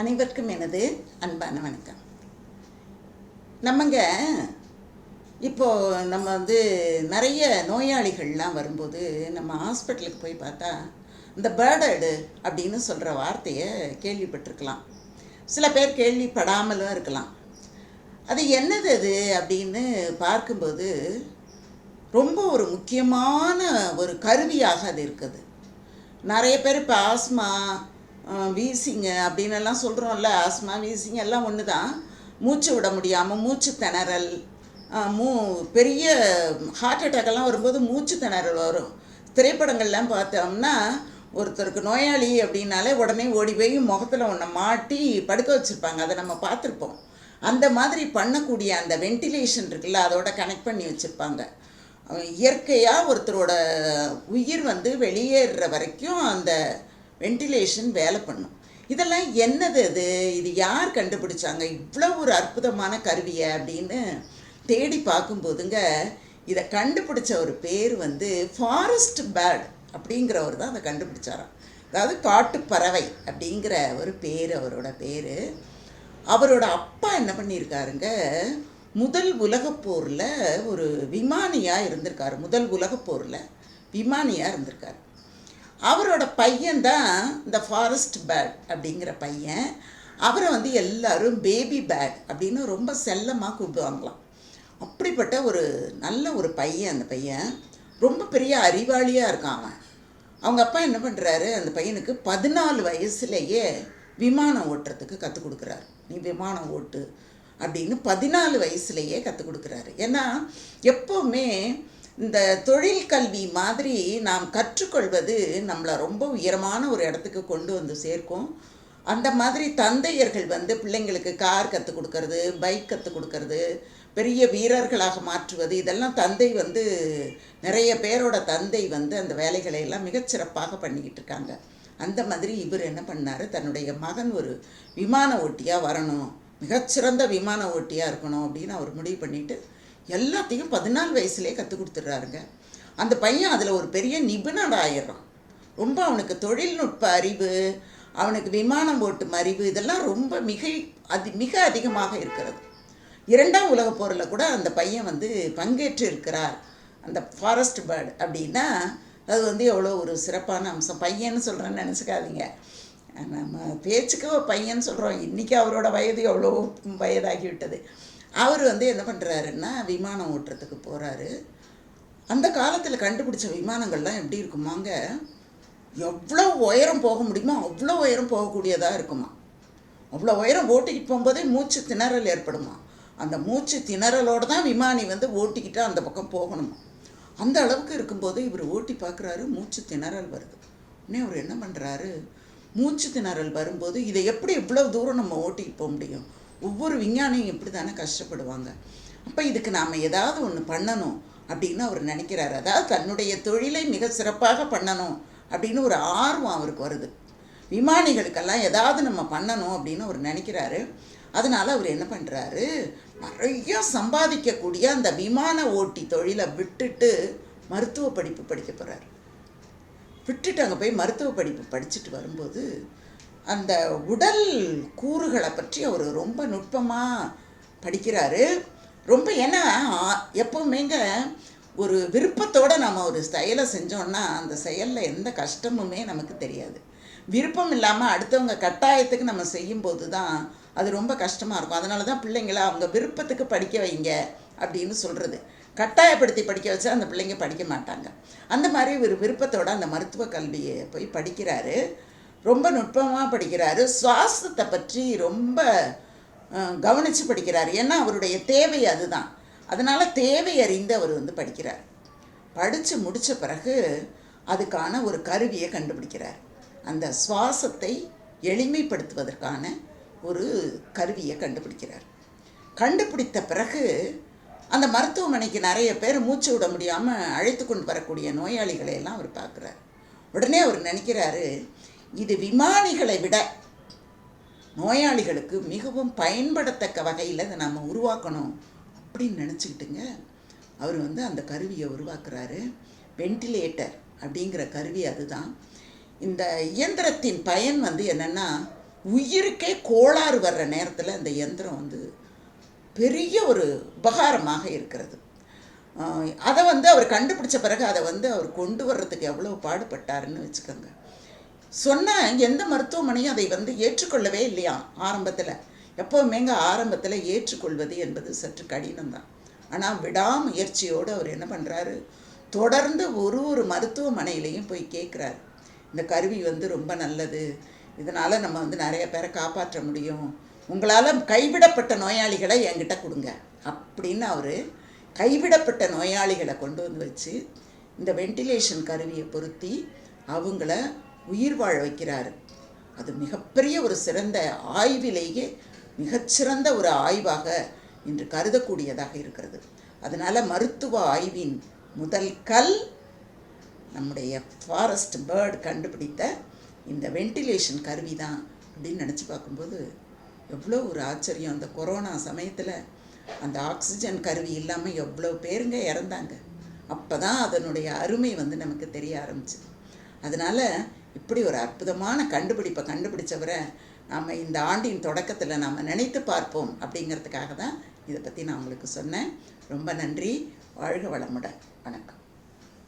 அனைவருக்கும் எனது அன்பான வணக்கம். நம்மங்க இப்போ நம்ம வந்து நிறைய நோயாளிகள்லாம் வரும்போது நம்ம ஹாஸ்பிட்டலுக்கு போய் பார்த்தா இந்த பேர்டர்டு அப்படின்னு சொல்கிற வார்த்தையை கேள்விப்பட்டிருக்கலாம். சில பேர் கேள்விப்படாமலும் இருக்கலாம். அது என்னது அது அப்படின்னு பார்க்கும்போது ரொம்ப ஒரு முக்கியமான ஒரு கருவியாக அது இருக்குது. நிறைய பேர் இப்போ ஆஸ்மா வீசிங்க அப்படின்னு எல்லாம் சொல்கிறோம்ல ஆஸ்மா வீசிங்க எல்லாம் ஒன்று தான் மூச்சு விட முடியாமல் மூச்சு திணறல் மூ பெரிய ஹார்ட் அட்டாக்கெல்லாம் வரும்போது மூச்சு திணறல் வரும். திரைப்படங்கள்லாம் பார்த்தோம்னா ஒருத்தருக்கு நோயாளி அப்படின்னாலே உடனே ஓடி போய் முகத்தில் ஒன்றை மாட்டி படுக்க வச்சுருப்பாங்க. அதை நம்ம பார்த்துருப்போம். அந்த மாதிரி பண்ணக்கூடிய அந்த வென்டிலேஷன் இருக்குல்ல அதோட கனெக்ட் பண்ணி வச்சுருப்பாங்க. இயற்கையாக ஒருத்தரோட உயிர் வந்து வெளியேறுற வரைக்கும் அந்த வென்டிலேஷன் வேலை பண்ணும். இதெல்லாம் என்னது அது இது யார் கண்டுபிடிச்சாங்க? இவ்வளோ ஒரு அற்புதமான கருவியை அப்படின்னு தேடி பார்க்கும்போதுங்க இதை கண்டுபிடிச்ச ஒரு பேர் வந்து ஃபாரஸ்ட் பேர்ட் அப்படிங்கிறவர் தான் அதை கண்டுபிடிச்சாராம். அதாவது காட்டு பறவை அப்படிங்கிற ஒரு பேர் அவரோட பேர். அவரோட அப்பா என்ன பண்ணியிருக்காருங்க? முதல் உலகப்போரில் ஒரு விமானியாக இருந்திருக்கார். முதல் உலகப்போரில் விமானியாக இருந்திருக்காரு. அவரோட பையன்தான் இந்த ஃபாரஸ்ட் பேட் அப்படிங்கிற பையன். அவரை வந்து எல்லாரும் பேபி பேட் அப்படின்னு ரொம்ப செல்லமாக கூப்பிடுவாங்களாம். அப்படிப்பட்ட ஒரு நல்ல ஒரு பையன் அந்த பையன். ரொம்ப பெரிய அறிவாளியாக இருக்கான் அவன். அவங்க அப்பா என்ன பண்ணுறாரு அந்த பையனுக்கு பதினாலு வயசுலேயே விமானம் ஓட்டுறதுக்கு கற்றுக் கொடுக்குறாரு. நீ விமானம் ஓட்டு அப்படின்னு பதினாலு வயசுலேயே கற்றுக் கொடுக்குறாரு. ஏன்னா எப்போவுமே இந்த தொழில் கல்வி மாதிரி நாம் கற்றுக்கொள்வது நம்மளை ரொம்ப உயரமான ஒரு இடத்துக்கு கொண்டு வந்து சேர்க்கும். அந்த மாதிரி தந்தையர்கள் வந்து பிள்ளைங்களுக்கு கார் கற்றுக் கொடுக்கறது பைக் கற்றுக் கொடுக்கறது பெரிய வீரர்களாக மாற்றுவது இதெல்லாம் தந்தை வந்து நிறைய பேரோட தந்தை வந்து அந்த வேலைகளை எல்லாம் மிகச்சிறப்பாக பண்ணிக்கிட்டு இருக்காங்க. அந்த மாதிரி இவர் என்ன பண்ணார்? தன்னுடைய மகன் ஒரு விமான ஓட்டியாக வரணும் மிகச்சிறந்த விமான ஓட்டியாக இருக்கணும் அப்படின்னு அவர் முடிவு பண்ணிவிட்டு எல்லாத்தையும் பதினாலு வயசுலேயே கற்றுக் கொடுத்துட்றாருங்க. அந்த பையன் அதில் ஒரு பெரிய நிபுணராயிடுறான் ரொம்ப அவனுக்கு தொழில்நுட்ப அறிவு அவனுக்கு விமானம் ஓட்டும் அறிவு இதெல்லாம் ரொம்ப மிக அதி மிக அதிகமாக இருக்கிறது. இரண்டாம் உலகப் போரில் கூட அந்த பையன் வந்து பங்கேற்று இருக்கிறார். அந்த ஃபாரஸ்ட் பேர்டு அப்படின்னா அது வந்து எவ்வளோ ஒரு சிறப்பான அம்சம். பையன்னு சொல்கிறேன்னு நினச்சிக்காதீங்க. நம்ம பேச்சுக்கு பையன் சொல்கிறோம் இன்றைக்கி அவரோட வயது எவ்வளோ வயதாகிவிட்டது. அவர் வந்து என்ன பண்ணுறாருன்னா விமானம் ஓட்டுறதுக்கு போகிறாரு அந்த காலத்தில் கண்டுபிடிச்ச விமானங்கள்லாம் எப்படி இருக்குமாங்க? எவ்வளோ உயரம் போக முடியுமோ அவ்வளோ உயரம் போகக்கூடியதாக இருக்குமா? அவ்வளோ உயரம் ஓட்டிக்கிட்டு போகும்போதே மூச்சு திணறல் ஏற்படுமா? அந்த மூச்சு திணறலோடு தான் விமானி வந்து ஓட்டிக்கிட்டு அந்த பக்கம் போகணுமா? அந்த அளவுக்கு இருக்கும்போது இவர் ஓட்டி பார்க்குறாரு மூச்சு திணறல் வருது. உடனே அவர் என்ன பண்ணுறாரு மூச்சு திணறல் வரும்போது இதை எப்படி இவ்வளோ தூரம் நம்ம ஓட்டிக்கிட்டு போக முடியும்? ஒவ்வொரு விஞ்ஞானியும் இப்படி தானே கஷ்டப்படுவாங்க. அப்போ இதுக்கு நாம் ஏதாவது ஒன்று பண்ணணும் அப்படின்னு அவர் நினைக்கிறாரு. அதாவது தன்னுடைய தொழிலை மிக சிறப்பாக பண்ணணும் அப்படின்னு ஒரு ஆர்வம் அவருக்கு வருது. விமானிகளுக்கெல்லாம் ஏதாவது நம்ம பண்ணணும் அப்படின்னு அவர் நினைக்கிறாரு. அதனால் அவர் என்ன பண்ணுறாரு நிறைய சம்பாதிக்கக்கூடிய அந்த விமான ஓட்டி தொழிலை விட்டுட்டு மருத்துவ படிப்பு படிக்க போகிறாரு விட்டுட்டு அங்கே போய் மருத்துவ படிப்பு படிச்சுட்டு வரும்போது அந்த உடல் கூறுகளை பற்றி அவர் ரொம்ப நுட்பமாக படிக்கிறாரு. ரொம்ப ஏன்னா எப்போவுமேங்க எப்பவுமேங்க ஒரு விருப்பத்தோடு நம்ம ஒரு செயலை செஞ்சோம்னா அந்த செயலில் எந்த கஷ்டமுமே நமக்கு தெரியாது. விருப்பம் இல்லாமல் அடுத்தவங்க கட்டாயத்துக்கு நம்ம செய்யும்போது தான் அது ரொம்ப கஷ்டமாக இருக்கும். அதனால தான் பிள்ளைங்கள அவங்க விருப்பத்துக்கு படிக்க வைங்க அப்படின்னு சொல்கிறது கட்டாயப்படுத்தி படிக்க வச்சா அந்த பிள்ளைங்க படிக்க மாட்டாங்க. அந்த மாதிரி ஒரு விருப்பத்தோடு அந்த மருத்துவ கல்வியை போய் படிக்கிறாரு. ரொம்ப நுட்பமாக படிக்கிறாரு. சுவாசத்தை பற்றி ரொம்ப கவனித்து படிக்கிறார். ஏன்னா அவருடைய தேவை அதுதான். அதனால் தேவை அறிந்து அவர் வந்து படிக்கிறார். படித்து முடித்த பிறகு அதுக்கான ஒரு கருவியை கண்டுபிடிக்கிறார். அந்த சுவாசத்தை எளிமைப்படுத்துவதற்கான ஒரு கருவியை கண்டுபிடிக்கிறார். கண்டுபிடித்த பிறகு அந்த மருத்துவமனைக்கு நிறைய பேர் மூச்சு விட முடியாமல் அழைத்து கொண்டு வரக்கூடிய நோயாளிகளை எல்லாம் அவர் பார்க்குறாரு. உடனே அவர் நினைக்கிறாரு இது விமானிகளை விட நோயாளிகளுக்கு மிகவும் பயன்படத்தக்க வகையில் இதை நம்ம உருவாக்கணும் அப்படின்னு நினச்சிக்கிட்டுங்க. அவர் வந்து அந்த கருவியை உருவாக்குறாரு. வென்டிலேட்டர் அப்படிங்கிற கருவி அதுதான். இந்த இயந்திரத்தின் பயன் வந்து என்னென்னா உயிருக்கே கோளாறு வர்ற நேரத்தில் இந்த இயந்திரம் வந்து பெரிய ஒரு உபகாரமாக இருக்கிறது. அதை வந்து அவர் கண்டுபிடிச்ச பிறகு அதை வந்து அவர் கொண்டு வர்றதுக்கு எவ்வளோ பாடுபட்டாருன்னு வச்சுக்கோங்க. சொன்ன எந்த மருத்துவமனையும் அதை வந்து ஏற்றுக்கொள்ளவே இல்லையா ஆரம்பத்தில்? எப்போவுமேங்க ஆரம்பத்தில் ஏற்றுக்கொள்வது என்பது சற்று கடினம்தான். ஆனால் விடாமுயற்சியோடு அவர் என்ன பண்ணுறாரு தொடர்ந்து ஒரு ஒரு மருத்துவமனையிலையும் போய் கேட்குறாரு இந்த கருவி வந்து ரொம்ப நல்லது. இதனால் நம்ம வந்து நிறைய பேரை காப்பாற்ற முடியும். உங்களால் கைவிடப்பட்ட நோயாளிகளை என்கிட்ட கொடுங்க அப்படின்னு அவர் கைவிடப்பட்ட நோயாளிகளை கொண்டு வந்து வச்சு இந்த வென்டிலேஷன் கருவியை பொருத்தி அவங்கள உயிர் வாழ வைக்கிறார். அது மிகப்பெரிய ஒரு சிறந்த ஆய்விலேயே மிகச்சிறந்த ஒரு ஆய்வாக இன்று கருதக்கூடியதாக இருக்கிறது. அதனால் மருத்துவ ஆய்வின் முதல் கல் நம்முடைய ஃபாரஸ்ட் பேர்டு கண்டுபிடித்த இந்த வென்டிலேஷன் கருவி தான் அப்படின்னு நினச்சி பார்க்கும்போது எவ்வளோ ஒரு ஆச்சரியம். அந்த கொரோனா சமயத்தில் அந்த ஆக்சிஜன் கருவி இல்லாமல் எவ்வளோ பேருங்க இறந்தாங்க. அப்போ தான் அதனுடைய அருமை வந்து நமக்கு தெரிய ஆரம்பிச்சு அதனால் இப்படி ஒரு அற்புதமான கண்டுபிடிப்பை கண்டுபிடிச்சவரை நம்ம இந்த ஆண்டின் தொடக்கத்தில் நாம் நினைத்து பார்ப்போம் அப்படிங்கிறதுக்காக தான் இதை பற்றி நான் உங்களுக்கு சொன்னேன். ரொம்ப நன்றி. வாழ்க வளமுடன். வணக்கம்.